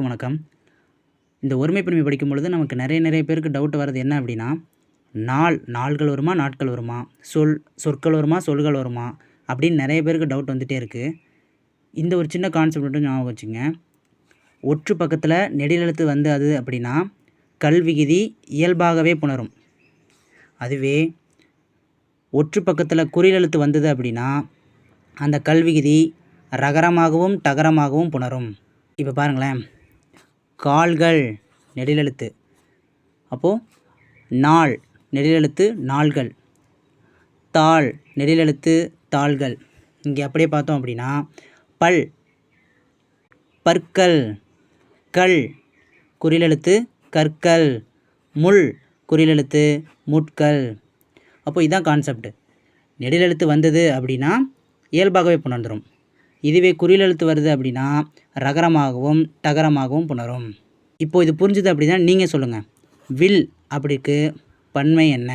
வணக்கம். இந்த ஒருமைப்பன்மை படிக்கும் பொழுது நமக்கு நிறைய நிறைய பேருக்கு டவுட் வர்றது என்ன அப்படின்னா நாள் நாள்கள் வருமா நாட்கள் வருமா சொல் சொற்கள் வருமா சொல்கள் வருமா அப்படின்னு நிறைய பேருக்கு டவுட் வந்துகிட்டே இருக்குது இந்த ஒரு சின்ன கான்செப்ட் மட்டும் ஞாபகம் வச்சுங்க. ஒற்று பக்கத்தில் நெடிலெழுத்து வந்து அது அப்படின்னா கல்விகிதி இயல்பாகவே புணரும். அதுவே ஒற்று பக்கத்தில் குறிலெழுத்து வந்தது அப்படின்னா அந்த கல்விகிதி ரகரமாகவும் டகரமாகவும் புணரும். இப்போ பாருங்களேன். கால்கள் நெடிலெழுத்து. அப்போது நாள் நெடிலெழுத்து நாள்கள். தாள் நெடிலெழுத்து தாள்கள். இங்கே அப்படியே பார்த்தோம் அப்படின்னா பல் பற்கள் கல் குறிலெழுத்து கற்கள் முள் குறிலெழுத்து முட்கள். அப்போ இதுதான் கான்செப்ட் நெடிலெழுத்து வந்தது அப்படின்னா இயல்பாகவே புணர்ந்துடும் இதுவே குறிலெழுத்து வருது அப்படின்னா ரகரமாகவும் டகரமாகவும் புணரும். இப்போ இது புரிஞ்சுது அப்படின்னா நீங்கள் சொல்லுங்கள் வில் அப்படிக்கு பன்மை என்ன?